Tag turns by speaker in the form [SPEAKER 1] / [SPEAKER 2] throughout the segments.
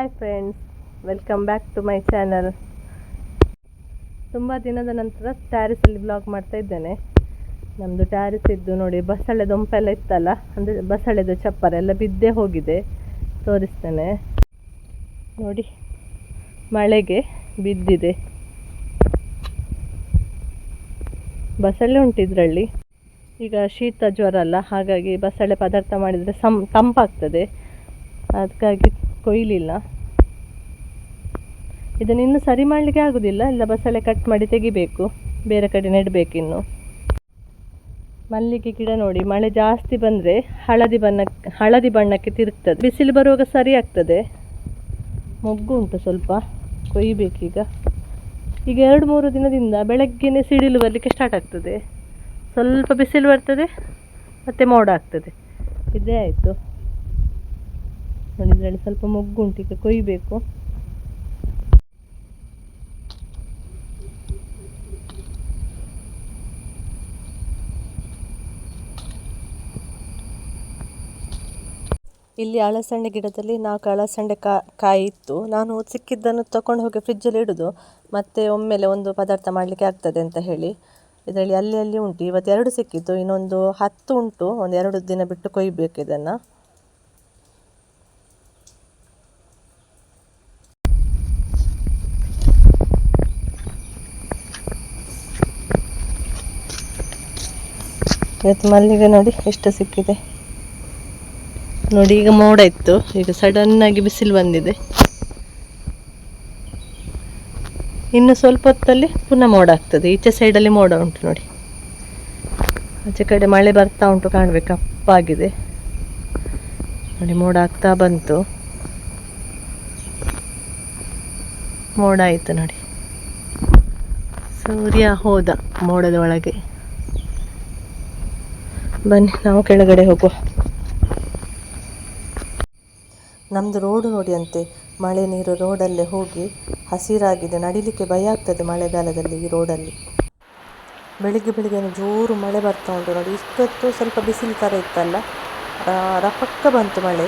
[SPEAKER 1] Hi friends welcome back to my channel ತುಂಬ ದಿನದ ನಂತರ ಟ್ಯಾರಿಸಲ್ಲಿ ಬ್ಲಾಗ್ ಮಾಡ್ತಾ ಇದ್ದೇನೆ. ನಮ್ಮದು ಟ್ಯಾರಿಸ್ ಇದ್ದು ನೋಡಿ, ಬಸಳೆ ದೊಂಪೆಲ್ಲ ಇತ್ತಲ್ಲ, ಅಂದರೆ ಬಸಳೆದು ಚಪ್ಪರ ಎಲ್ಲ ಬಿದ್ದೇ ಹೋಗಿದೆ. ತೋರಿಸ್ತೇನೆ. ನೋಡಿ, ಮಳೆಗೆ ಬಿದ್ದಿದೆ. ಬಸಳೆ ಉಂಟು ಇದರಲ್ಲಿ. ಈಗ ಶೀತ ಜ್ವರ ಅಲ್ಲ, ಹಾಗಾಗಿ ಬಸಳೆ ಪದಾರ್ಥ ಮಾಡಿದರೆ ಸಂ ತಂಪಾಗ್ತದೆ. ಅದಕ್ಕಾಗಿ ಕೊಯ್ಲಿಲ್ಲ. ಇದನ್ನು ಇನ್ನೂ ಸರಿ ಮಾಡಲಿಕ್ಕೆ ಆಗೋದಿಲ್ಲ. ಇಲ್ಲ ಬಸಳೆ ಕಟ್ ಮಾಡಿ ತೆಗಿಬೇಕು. ಬೇರೆ ಕಡೆ ನೆಡಬೇಕಿನ್ನು ಮಲ್ಲಿಗೆ ಗಿಡ ನೋಡಿ, ಮಳೆ ಜಾಸ್ತಿ ಬಂದರೆ ಹಳದಿ ಬಣ್ಣ, ಹಳದಿ ಬಣ್ಣಕ್ಕೆ ತಿರುಗ್ತದೆ. ಬಿಸಿಲು ಬರುವಾಗ ಸರಿ ಆಗ್ತದೆ. ಮೊಗ್ಗು ಉಂಟು ಸ್ವಲ್ಪ. ಕೊಯ್ಬೇಕೀಗ. ಈಗ ಎರಡು ಮೂರು ದಿನದಿಂದ ಬೆಳಗ್ಗೆನೇ ಸಿಡಿಲು ಬರಲಿಕ್ಕೆ ಸ್ಟಾರ್ಟ್ ಆಗ್ತದೆ. ಸ್ವಲ್ಪ ಬಿಸಿಲು ಬರ್ತದೆ, ಮತ್ತು ಮೋಡ ಆಗ್ತದೆ. ಇದೇ ಆಯಿತು. ನೋಡಿ ಇದರಲ್ಲಿ ಸ್ವಲ್ಪ ಮೊಗ್ಗುಂಟು ಈಗ ಕೊಯ್ಬೇಕು. ಇಲ್ಲಿ ಅಳಸಂಡೆ ಗಿಡದಲ್ಲಿ ನಾಲ್ಕು ಅಳಸಂಡೆ ಕಾಯಿ ಇತ್ತು. ನಾನು ಸಿಕ್ಕಿದ್ದನ್ನು ತಗೊಂಡು ಹೋಗಿ ಫ್ರಿಜ್ಜಲ್ಲಿ ಇಡೋದು. ಮತ್ತೆ ಒಮ್ಮೆಲೆ ಒಂದು ಪದಾರ್ಥ ಮಾಡಲಿಕ್ಕೆ ಆಗ್ತದೆ ಅಂತ ಹೇಳಿ. ಇದರಲ್ಲಿ ಅಲ್ಲಿ ಅಲ್ಲಿ ಉಂಟು. ಇವತ್ತು ಎರಡು ಸಿಕ್ಕಿತ್ತು. ಇನ್ನೊಂದು ಹತ್ತು ಉಂಟು. ಒಂದು ಎರಡು ದಿನ ಬಿಟ್ಟು ಕೊಯ್ಬೇಕು ಇದನ್ನು. ಇವತ್ತು ಮಲ್ಲಿಗೆ ನೋಡಿ ಎಷ್ಟು ಸಿಕ್ಕಿದೆ. ನೋಡಿ ಈಗ ಮೋಡ ಇತ್ತು, ಈಗ ಸಡನ್ ಆಗಿ ಬಿಸಿಲು ಬಂದಿದೆ. ಇನ್ನು ಸ್ವಲ್ಪ ಹೊತ್ತಲ್ಲಿ ಪುನಃ ಮೋಡ ಆಗ್ತದೆ. ಈಚೆ ಸೈಡಲ್ಲಿ ಮೋಡ ಉಂಟು ನೋಡಿ. ಆಚೆ ಕಡೆ ಮಳೆ ಬರ್ತಾ ಉಂಟು ಕಾಣಬೇಕು, ಕಪ್ಪಾಗಿದೆ. ನೋಡಿ, ಮೋಡ ಆಗ್ತಾ ಬಂತು. ಮೋಡ ಆಯಿತು ನೋಡಿ. ಸೂರ್ಯ ಹೋದ ಮೋಡದ ಒಳಗೆ. ಬನ್ನಿ, ನಾವು ಕೆಳಗಡೆ ಹೋಗುವ. ರೋಡು ನೋಡಿ ಅಂತೆ ಮಳೆ ನೀರು ರೋಡಲ್ಲೇ ಹೋಗಿ ಹಸಿರಾಗಿದೆ. ನಡಿಲಿಕ್ಕೆ ಭಯ ಆಗ್ತದೆ ಮಳೆಗಾಲದಲ್ಲಿ ಈ ರೋಡಲ್ಲಿ. ಬೆಳಿಗ್ಗೆ ಬೆಳಿಗ್ಗೆ ಜೋರು ಮಳೆ ಬರ್ತಾ ಉಂಟು ನೋಡಿ. ಇಷ್ಟೊತ್ತು ಸ್ವಲ್ಪ ಬಿಸಿಲು ಥರ ಇತ್ತಲ್ಲ ರಪಕ್ಕ ಬಂತು ಮಳೆ.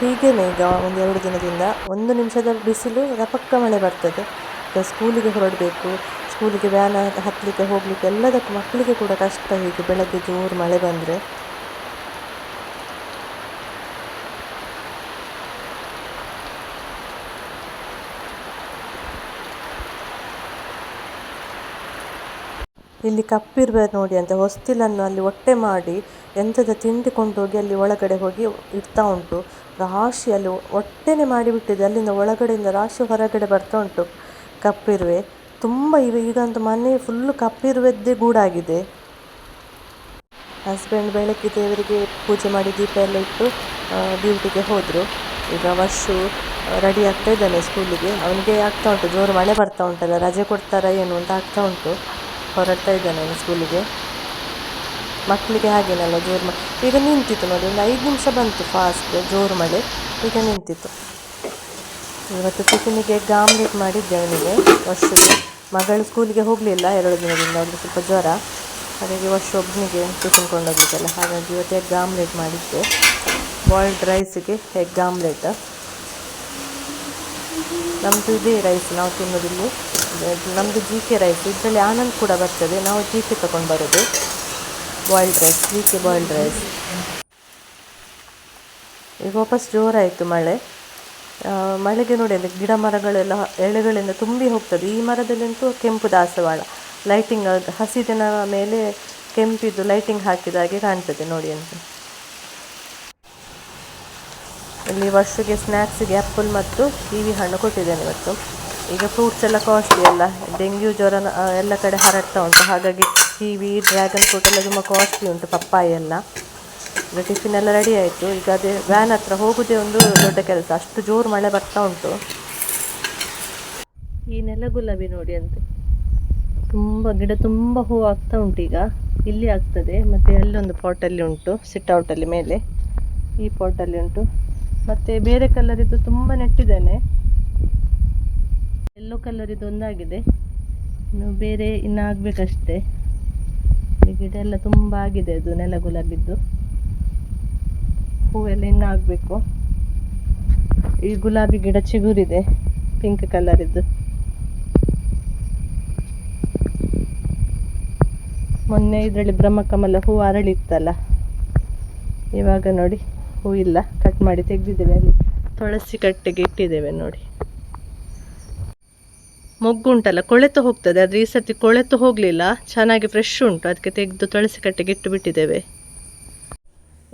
[SPEAKER 1] ಹೀಗೇನೆ ಈಗ ಒಂದು ಎರಡು ದಿನದಿಂದ ಒಂದು ನಿಮಿಷದ ಬಿಸಿಲು, ರಪಕ್ಕ ಮಳೆ ಬರ್ತದೆ. ಈಗ ಸ್ಕೂಲಿಗೆ ಹೊರಡಬೇಕು ಸ್ಕೂಲಿಗೆ ವ್ಯಾನ್ ಹತ್ತಲಿಕ್ಕೆ ಹೋಗಲಿಕ್ಕೆ ಎಲ್ಲದಕ್ಕೂ ಮಕ್ಕಳಿಗೆ ಕೂಡ ಕಷ್ಟ ಹೀಗೆ ಬೆಳಗ್ಗೆ ಜೋರು ಮಳೆ ಬಂದರೆ. ಇಲ್ಲಿ ಕಪ್ಪಿರ್ಬೇಕು ನೋಡಿ ಅಂತ, ಹೊಸ್ತಿಲನ್ನು ಅಲ್ಲಿ ಒಟ್ಟೆ ಮಾಡಿ ಎಂಥದ ತಿಂಡಿ ಕೊಂಡೋಗಿ ಅಲ್ಲಿ ಒಳಗಡೆ ಹೋಗಿ ಇಡ್ತಾ ಉಂಟು. ರಾಶಿ ಅಲ್ಲಿ ಒಟ್ಟೆನೆ ಮಾಡಿಬಿಟ್ಟಿದೆ, ಅಲ್ಲಿಂದ ಒಳಗಡೆಯಿಂದ ರಾಶಿ ಹೊರಗಡೆ ಬರ್ತಾ ಉಂಟು ಕಪ್ಪಿರುವೆ. ತುಂಬ ಈಗ ಈಗಂತೂ ಮನೆ ಫುಲ್ಲು ಕಪ್ಪಿರುವೆದ್ದೇ ಗೂಡಾಗಿದೆ. ಹಸ್ಬೆಂಡ್ ಬೆಳಗ್ಗೆ ದೇವರಿಗೆ ಪೂಜೆ ಮಾಡಿ ದೀಪ ಎಲ್ಲ ಇಟ್ಟು ಡ್ಯೂಟಿಗೆ ಹೋದರು. ಈಗ ವರ್ಷು ರೆಡಿ ಆಗ್ತಾ ಇದ್ದಾನೆ ಸ್ಕೂಲಿಗೆ ಅವನಿಗೆ ಆಗ್ತಾ ಉಂಟು, ಜೋರು ಮಳೆ ಬರ್ತಾ ಉಂಟಲ್ಲ, ರಜೆ ಕೊಡ್ತಾರ ಏನು ಅಂತ ಆಗ್ತಾ ಉಂಟು. ಹೊರಡ್ತಾ ಇದ್ದಾನೆ ಅವನು ಸ್ಕೂಲಿಗೆ ಮಕ್ಕಳಿಗೆ ಹಾಗೇನಲ್ಲ, ಜೋರು ಮಳೆ. ಈಗ ನಿಂತಿತ್ತು ನೋಡಿ, ಒಂದು ಐದು ನಿಮಿಷ ಬಂತು ಫಾಸ್ಟ್ ಜೋರು ಮಳೆ. ಈಗ ನಿಂತಿತ್ತು. ಇವತ್ತು ಟಿಫಿನಿಗೆ ಗಾಮ್ಲೆಟ್ ಮಾಡಿದ್ದೆ ಅವನಿಗೆ, ವರ್ಷಕ್ಕೆ. ಮಗಳು ಸ್ಕೂಲಿಗೆ ಹೋಗಲಿಲ್ಲ, ಎರಡು ದಿನದಿಂದ ಅವಳಿಗೆ ಸ್ವಲ್ಪ ಜ್ವರ. ಹಾಗಾಗಿ ವರ್ಷ ಒಬ್ಬನಿಗೆ ಟಿಫಿನ್ ಕೊಂಡೋಗಿದ್ದಲ್ಲ. ಹಾಗಾಗಿ ಇವತ್ತು ಎಗ್ ಆಮ್ಲೆಟ್ ಮಾಡಿದ್ದೆ. ಬಾಯ್ಲ್ಡ್ ರೈಸಿಗೆ ಎಗ್ ಆಮ್ಲೆಟ್ ನಮ್ಮದು ಇದೇ ರೈಸ್ ನಾವು ತಿನ್ನೋದಿಲ್ಲಿ. ನಮ್ಮದು ಜಿ ಕೆ ರೈಸ್ ಇದರಲ್ಲಿ ಆನಂದ್ ಕೂಡ ಬರ್ತದೆ. ನಾವು ಜಿ ಕೆ ತಗೊಂಡು ಬರೋದು. Boiled rice G K boiled rice ಈಗ ವಾಪಸ್ ಜೋರಾಯಿತು ಮಳೆ. ಮಳೆಗೆ ನೋಡಿ ಅಲ್ಲಿ ಗಿಡ ಮರಗಳೆಲ್ಲ ಎಳೆಗಳಿಂದ ತುಂಬಿ ಹೋಗ್ತದೆ. ಈ ಮರದಲ್ಲಂತೂ ಕೆಂಪು ದಾಸವಾಳ. ಲೈಟಿಂಗ್ ಹಸಿದಿನ ಮೇಲೆ ಕೆಂಪಿದ್ದು ಲೈಟಿಂಗ್ ಹಾಕಿದ ಹಾಗೆ ಕಾಣ್ತದೆ ನೋಡಿ ಅಂತ. ಇಲ್ಲಿ ವರ್ಷಕ್ಕೆ ಸ್ನ್ಯಾಕ್ಸಿಗೆ ಆ್ಯಪಲ್ ಮತ್ತು ಕಿವಿ ಹಣ್ಣು ಕೊಟ್ಟಿದ್ದೇನೆ ಇವತ್ತು. ಈಗ ಫ್ರೂಟ್ಸ್ ಎಲ್ಲ ಕಾಸ್ಟ್ಲಿ ಅಲ್ಲ. ಡೆಂಗ್ಯೂ ಜ್ವರ ಎಲ್ಲ ಕಡೆ ಹರಡ್ತಾ ಉಂಟು. ಹಾಗಾಗಿ ಕಿವಿ ಡ್ರ್ಯಾಗನ್ ಫ್ರೂಟ್ ಎಲ್ಲ ತುಂಬ ಕಾಸ್ಟ್ಲಿ ಉಂಟು, ಪಪ್ಪಾಯಿ ಎಲ್ಲ. ಈಗ ಟಿಫಿನ್ ಎಲ್ಲ ರೆಡಿ ಆಯಿತು. ಈಗ ಅದೇ ವ್ಯಾನ್ ಹತ್ರ ಹೋಗೋದೇ ಒಂದು ದೊಡ್ಡ ಕೆಲಸ. ಅಷ್ಟು ಜೋರು ಮಳೆ ಬರ್ತಾ ಉಂಟು. ಈ ನೆಲ ಗುಲಾಬಿ ನೋಡಿ ಅಂತೆ. ತುಂಬ ಗಿಡ ತುಂಬ ಹೂವು ಆಗ್ತಾ ಉಂಟು ಈಗ. ಇಲ್ಲಿ ಆಗ್ತದೆ. ಮತ್ತೆ ಅಲ್ಲೊಂದು ಪಾಟಲ್ಲಿ ಉಂಟು. ಔಟಲ್ಲಿ ಮೇಲೆ. ಈ ಪಾಟಲ್ಲಿ ಉಂಟು. ಮತ್ತೆ ಬೇರೆ ಕಲರಿದ್ದು ತುಂಬ ನೆಟ್ಟಿದ್ದೇನೆ. ಕಲರ್ ಇದು ಒಂದಾಗಿದೆ. ಇನ್ನು ಬೇರೆ ಇನ್ನು ಆಗಬೇಕಷ್ಟೇ ಈ ಗಿಡ ಎಲ್ಲ ತುಂಬ ಆಗಿದೆ ಅದು ನೆಲ ಗುಲಾಬಿದ್ದು. ಹೂವೆಲ್ಲ ಇನ್ನೂ ಆಗಬೇಕು ಈ ಗುಲಾಬಿ ಗಿಡ ಚಿಗುರಿದೆ ಪಿಂಕ್ ಕಲರ್ ಇದ್ದು ಮೊನ್ನೆ ಇದರಲ್ಲಿ ಬ್ರಹ್ಮಕಮಲ ಹೂ ಅರಳಿತ್ತಲ್ಲ, ಇವಾಗ ನೋಡಿ ಹೂ ಇಲ್ಲ ಕಟ್ ಮಾಡಿ ತೆಗೆದಿದ್ದೇವೆ. ಅಲ್ಲಿ ತುಳಸಿ ಕಟ್ಟೆಗೆ ಇಟ್ಟಿದ್ದೇವೆ ನೋಡಿ. ಮೊಗ್ಗುಂಟಲ್ಲ ಕೊಳೆತು ಹೋಗ್ತದೆ, ಆದರೆ ಈ ಸರ್ತಿ ಕೊಳೆತು ಹೋಗಲಿಲ್ಲ. ಚೆನ್ನಾಗಿ ಫ್ರೆಶ್ ಉಂಟು, ಅದಕ್ಕೆ ತೆಗೆದು ತುಳಸಿ ಕಟ್ಟೆಗೆ ಇಟ್ಟು ಬಿಟ್ಟಿದ್ದೇವೆ.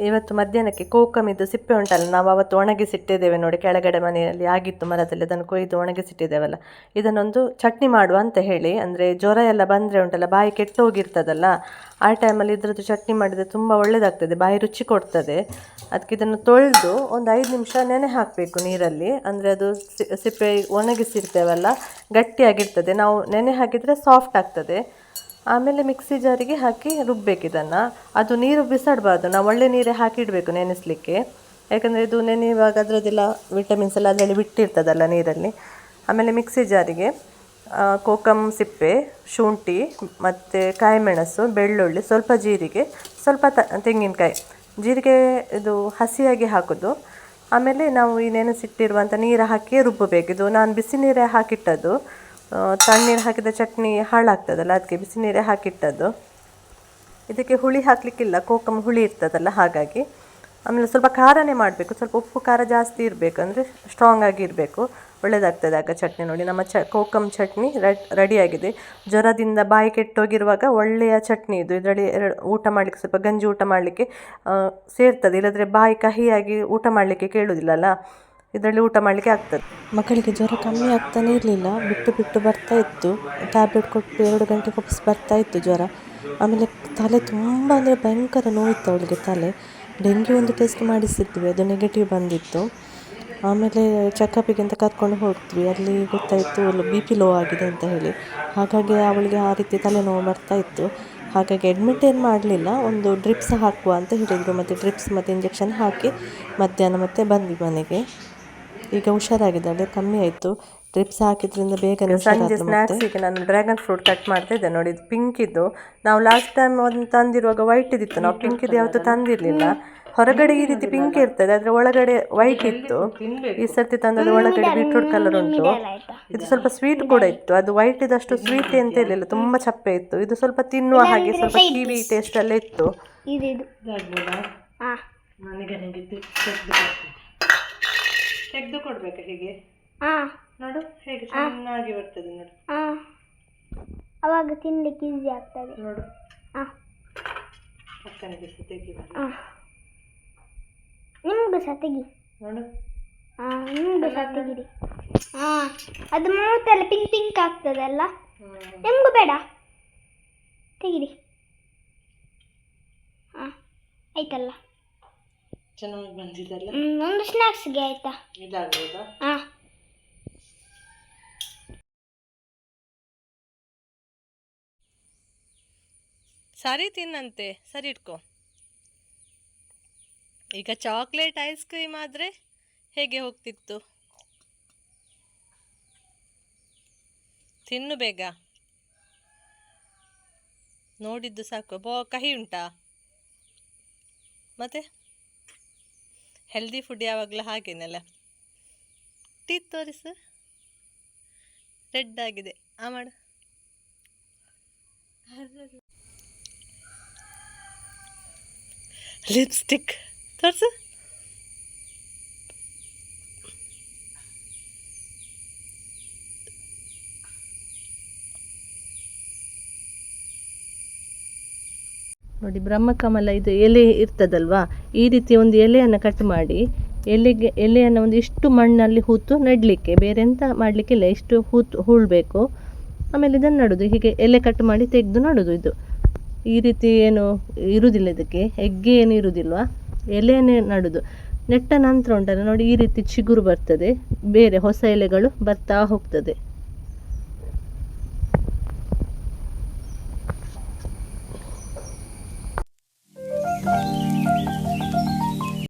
[SPEAKER 1] ಇವತ್ತು ಮಧ್ಯಾಹ್ನಕ್ಕೆ ಕೋಕಮಿದ್ದು ಸಿಪ್ಪೆ ಉಂಟಲ್ಲ, ನಾವು ಅವತ್ತು ಒಣಗಿಸಿಟ್ಟಿದ್ದೇವೆ ನೋಡಿ, ಕೆಳಗಡೆ ಮನೆಯಲ್ಲಿ ಆಗಿತ್ತು ಮರದಲ್ಲಿ, ಅದನ್ನು ಕೊಯ್ದು ಒಣಗಿಸಿಟ್ಟಿದ್ದೇವಲ್ಲ. ಇದನ್ನೊಂದು ಚಟ್ನಿ ಮಾಡುವ ಅಂತ ಹೇಳಿ, ಅಂದರೆ ಜ್ವರ ಎಲ್ಲ ಬಂದರೆ ಉಂಟಲ್ಲ, ಬಾಯಿ ಕೆಟ್ಟು ಹೋಗಿರ್ತದಲ್ಲ, ಆ ಟೈಮಲ್ಲಿ ಇದ್ರದ್ದು ಚಟ್ನಿ ಮಾಡಿದರೆ ತುಂಬ ಒಳ್ಳೆಯದಾಗ್ತದೆ ಬಾಯಿ ರುಚಿ ಕೊಡ್ತದೆ. ಅದಕ್ಕೆ ಇದನ್ನು ತೊಳೆದು ಒಂದು ಐದು ನಿಮಿಷ ನೆನೆ ಹಾಕಬೇಕು ನೀರಲ್ಲಿ, ಅಂದರೆ ಅದು ಸಿಪ್ಪೆ ಒಣಗಿಸಿರ್ತೇವಲ್ಲ, ಗಟ್ಟಿಯಾಗಿರ್ತದೆ. ನಾವು ನೆನೆ ಹಾಕಿದರೆ ಸಾಫ್ಟ್ ಆಗ್ತದೆ. ಆಮೇಲೆ ಮಿಕ್ಸಿ ಜಾರಿಗೆ ಹಾಕಿ ರುಬ್ಬಬೇಕು ಇದನ್ನು. ಅದು ನೀರು ಬಿಸಾಡಬಾರ್ದು. ನಾವು ಒಳ್ಳೆ ನೀರೇ ಹಾಕಿಡಬೇಕು ನೆನೆಸಲಿಕ್ಕೆ. ಯಾಕಂದರೆ ಇದು ನೆನೆಯುವಾಗ ಅದರದ್ದೆಲ್ಲ ವಿಟಮಿನ್ಸ್ ಎಲ್ಲ ಅದರಲ್ಲಿ ಬಿಟ್ಟಿರ್ತದಲ್ಲ ನೀರಲ್ಲಿ. ಆಮೇಲೆ ಮಿಕ್ಸಿ ಜಾರಿಗೆ ಕೋಕಮ್ ಸಿಪ್ಪೆ, ಶುಂಠಿ ಮತ್ತು ಕಾಯಿಮೆಣಸು, ಬೆಳ್ಳುಳ್ಳಿ, ಸ್ವಲ್ಪ ಜೀರಿಗೆ, ಸ್ವಲ್ಪ ತ, ತೆಂಗಿನಕಾಯಿ. ಜೀರಿಗೆ ಇದು ಹಸಿಯಾಗಿ ಹಾಕೋದು. ಆಮೇಲೆ ನಾವು ಈ ನೆನೆಸಿಟ್ಟಿರುವಂಥ ನೀರು ಹಾಕಿ ಇದು ನಾನು ಬಿಸಿ ನೀರೇ ಹಾಕಿಟ್ಟದ್ದು. ತಣ್ಣೀರು ಹಾಕಿದ ಚಟ್ನಿ ಹಾಳಾಗ್ತದಲ್ಲ ಅದಕ್ಕೆ ಬಿಸಿ ನೀರೇ ಹಾಕಿಟ್ಟದ್ದು. ಇದಕ್ಕೆ ಹುಳಿ ಹಾಕಲಿಕ್ಕಿಲ್ಲ ಕೋಕಮ್ ಹುಳಿ ಇರ್ತದಲ್ಲ ಹಾಗಾಗಿ. ಆಮೇಲೆ ಸ್ವಲ್ಪ ಖಾರನೇ ಮಾಡಬೇಕು, ಸ್ವಲ್ಪ ಉಪ್ಪು ಖಾರ ಜಾಸ್ತಿ ಇರಬೇಕು, ಅಂದರೆ ಸ್ಟ್ರಾಂಗ್ ಆಗಿ ಇರಬೇಕು. ಒಳ್ಳೆಯದಾಗ್ತದೆ ಆಗ ಚಟ್ನಿ ನೋಡಿ. ನಮ್ಮ ಚ ಕೋಕಮ್ ಚಟ್ನಿ ರೆಡಿಯಾಗಿದೆ. ಜ್ವರದಿಂದ ಬಾಯಿ ಕೆಟ್ಟೋಗಿರುವಾಗ ಒಳ್ಳೆಯ ಚಟ್ನಿ ಇದು. ಇದರಲ್ಲಿ ಎರಡು, ಊಟ ಮಾಡಲಿಕ್ಕೆ ಸ್ವಲ್ಪ ಗಂಜಿ ಊಟ ಮಾಡಲಿಕ್ಕೆ ಸೇರ್ತದೆ. ಇಲ್ಲದ್ರೆ ಬಾಯಿ ಕಹಿಯಾಗಿ ಊಟ ಮಾಡಲಿಕ್ಕೆ ಕೇಳುವುದಿಲ್ಲಲ್ಲ ಇದರಲ್ಲಿ ಊಟ ಮಾಡಲಿಕ್ಕೆ ಆಗ್ತದೆ. ಮಕ್ಕಳಿಗೆ ಜ್ವರ ಕಮ್ಮಿ ಆಗ್ತಾನೆ ಇರಲಿಲ್ಲ. ಬಿಟ್ಟು ಬಿಟ್ಟು ಬರ್ತಾ ಇತ್ತು. ಟ್ಯಾಬ್ಲೆಟ್ ಕೊಟ್ಟು ಎರಡು ಗಂಟೆ ಕೊಪ್ಪಿಸಿ ಬರ್ತಾ ಇತ್ತು ಜ್ವರ. ಆಮೇಲೆ ತಲೆ ತುಂಬ ಅಂದರೆ ಭಯಂಕರ ನೋವಿತ್ತು ಅವಳಿಗೆ ತಲೆ. ಡೆಂಗ್ಯೂ ಒಂದು ಟೆಸ್ಟ್ ಮಾಡಿಸಿದ್ವಿ. ಅದು ನೆಗೆಟಿವ್ ಬಂದಿತ್ತು. ಆಮೇಲೆ ಚೆಕಪ್ಪಿಗೆ ಅಂತ ಕರ್ಕೊಂಡು ಹೋಗ್ತೀವಿ ಅಲ್ಲಿ ಗೊತ್ತಾಯಿತು ಬಿ ಪಿ ಲೋ ಆಗಿದೆ ಅಂತ ಹೇಳಿ. ಹಾಗಾಗಿ ಅವಳಿಗೆ ಆ ರೀತಿ ತಲೆನೋವು ಬರ್ತಾ ಇತ್ತು. ಹಾಗಾಗಿ ಅಡ್ಮಿಟ್ ಏನು ಮಾಡಲಿಲ್ಲ. ಒಂದು ಡ್ರಿಪ್ಸ್ ಹಾಕುವ ಅಂತ ಹೇಳಿದರು. ಮತ್ತು ಡ್ರಿಪ್ಸ್ ಮತ್ತು ಇಂಜೆಕ್ಷನ್ ಹಾಕಿ ಮಧ್ಯಾಹ್ನ ಮತ್ತೆ ಬಂದ್ವಿ ಮನೆಗೆ. ಈಗ ಹುಷಾರಾಗಿದ್ದಾಳೆ ಕಮ್ಮಿ ಆಯಿತು. ಡ್ರಿಪ್ಸ್ ಹಾಕಿದ್ರಿಂದ ಬೇಗನೆ ಸಂಜೆ ಈಗ ನಾನು ಡ್ರ್ಯಾಗನ್ ಫ್ರೂಟ್ ಕಟ್ ಮಾಡ್ತಾ ಇದ್ದೆ ನೋಡಿ ಇದು ಪಿಂಕ್ ಇದ್ದು ನಾವು ಲಾಸ್ಟ್ ಟೈಮ್ ಒಂದು ತಂದಿರುವಾಗ ವೈಟ್ ಇದ್ದಿತ್ತು ನಾವು ಪಿಂಕ್ ಇದು ಯಾವತ್ತೂ ತಂದಿರಲಿಲ್ಲ. ಹೊರಗಡೆ ಈ ರೀತಿ ಪಿಂಕ್ ಇರ್ತದೆ ಆದರೆ ಒಳಗಡೆ ವೈಟ್ ಇತ್ತು. ಈ ಸರ್ತಿ ತಂದದ್ದು ಒಳಗಡೆ ಬೀಟ್ರೂಟ್ ಕಲರ್ ಉಂಟು. ಇದು ಸ್ವಲ್ಪ ಸ್ವೀಟ್ ಕೂಡ ಇತ್ತು. ಅದು ವೈಟ್ ಇದಷ್ಟು ಸ್ವೀಟ್ ಅಂತ ಇರಲಿಲ್ಲ. ತುಂಬ ಚಪ್ಪೆ ಇತ್ತು. ಇದು ಸ್ವಲ್ಪ ತಿನ್ನುವ ಹಾಗೆ ಸ್ವಲ್ಪ ಕಿವಿ ಟೇಸ್ಟ್ ಎಲ್ಲ ಇತ್ತು. ತೆಗೆದು ಕೊಡ್ಬೇಕಾ ಹೀಗೆ?
[SPEAKER 2] ಹಾಂ
[SPEAKER 1] ನೋಡು ಹೇಗೆ ಚೆನ್ನಾಗಿ ಬರ್ತದೆ ನೋಡು.
[SPEAKER 2] ಹಾಂ ಅವಾಗ ತಿನ್ಲಿಕ್ಕೆ ಈಸಿ ಆಗ್ತದೆ.
[SPEAKER 1] ನೋಡು.
[SPEAKER 2] ಹಾಂ
[SPEAKER 1] ಅಕ್ಕನಿಗೆ ಸಹ ತೆಗಿ
[SPEAKER 2] ಹಾಂ ನಿಮಗೂ ಸಹ ತೆಗಿ.
[SPEAKER 1] ನೋಡು.
[SPEAKER 2] ಹಾಂ ನಿಮಗೂ ಸಹ ತೆಗಿರಿ. ಹಾಂ ಅದು ಮೂತೆಲ್ಲ ಪಿಂಕ್ ಪಿಂಕ್ ಆಗ್ತದಲ್ಲ ನಿಮಗೂ ಬೇಡ. ತೆಗಿರಿ. ಹಾಂ ಆಯ್ತಲ್ಲ.
[SPEAKER 1] ಚೆನ್ನಾಗಿ
[SPEAKER 2] ಒಂದು ಸ್ನ್ಯಾಕ್ಸ್ಗೆ ಆಯ್ತಾ?
[SPEAKER 1] ಇದಾಗ್ಬೋದಾ
[SPEAKER 2] ಹಾಂ
[SPEAKER 1] ಸರಿ ತಿನ್ನಂತೆ ಸರಿ ಇಟ್ಕೋ. ಈಗ ಚಾಕ್ಲೇಟ್ ಐಸ್ ಕ್ರೀಮ್ ಆದರೆ ಹೇಗೆ ಹೋಗ್ತಿತ್ತು? ತಿನ್ನು ಬೇಗ. ನೋಡಿದ್ದು ಸಾಕು. ಬೋ ಕಹಿ ಉಂಟಾ? ಮತ್ತೆ? ಹೆಲ್ದಿ ಫುಡ್ ಯಾವಾಗಲೂ ಹಾಗೇನಲ್ಲ? ಟೀತ್ ತೋರಿಸು. ರೆಡ್ ಆಗಿದೆ. ಆ ಮಾಡು. ಲಿಪ್ಸ್ಟಿಕ್ ತೋರಿಸು. ನೋಡಿ, ಬ್ರಹ್ಮಕಮಲ ಇದು ಎಲೆ ಇರ್ತದಲ್ವಾ? ಈ ರೀತಿ ಒಂದು ಎಲೆಯನ್ನು ಕಟ್ ಮಾಡಿ, ಎಲೆಗೆ, ಎಲೆಯನ್ನು ಒಂದು ಇಷ್ಟು ಮಣ್ಣಲ್ಲಿ ಹೂತು ನೆಡಲಿಕ್ಕೆ, ಬೇರೆ ಎಂತ ಮಾಡಲಿಕ್ಕಿಲ್ಲ ಇಷ್ಟು ಹೂತು ಹೂಳಬೇಕು. ಆಮೇಲೆ ಇದನ್ನು ನಡೋದು, ಹೀಗೆ ಎಲೆ ಕಟ್ ಮಾಡಿ ತೆಗೆದು ನಡೋದು ಇದು. ಈ ರೀತಿ ಏನು ಇರುವುದಿಲ್ಲ ಇದಕ್ಕೆ, ಎಗ್ಗೆ ಏನು ಇರುವುದಿಲ್ವ ಎಲೆಯನ್ನೇ ನಡೋದು. ನೆಟ್ಟ ನಂತರ ಉಂಟಲ್ಲ, ನೋಡಿ ಈ ರೀತಿ ಚಿಗುರು ಬರ್ತದೆ, ಬೇರೆ ಹೊಸ ಎಲೆಗಳು ಬರ್ತಾ ಹೋಗ್ತದೆ.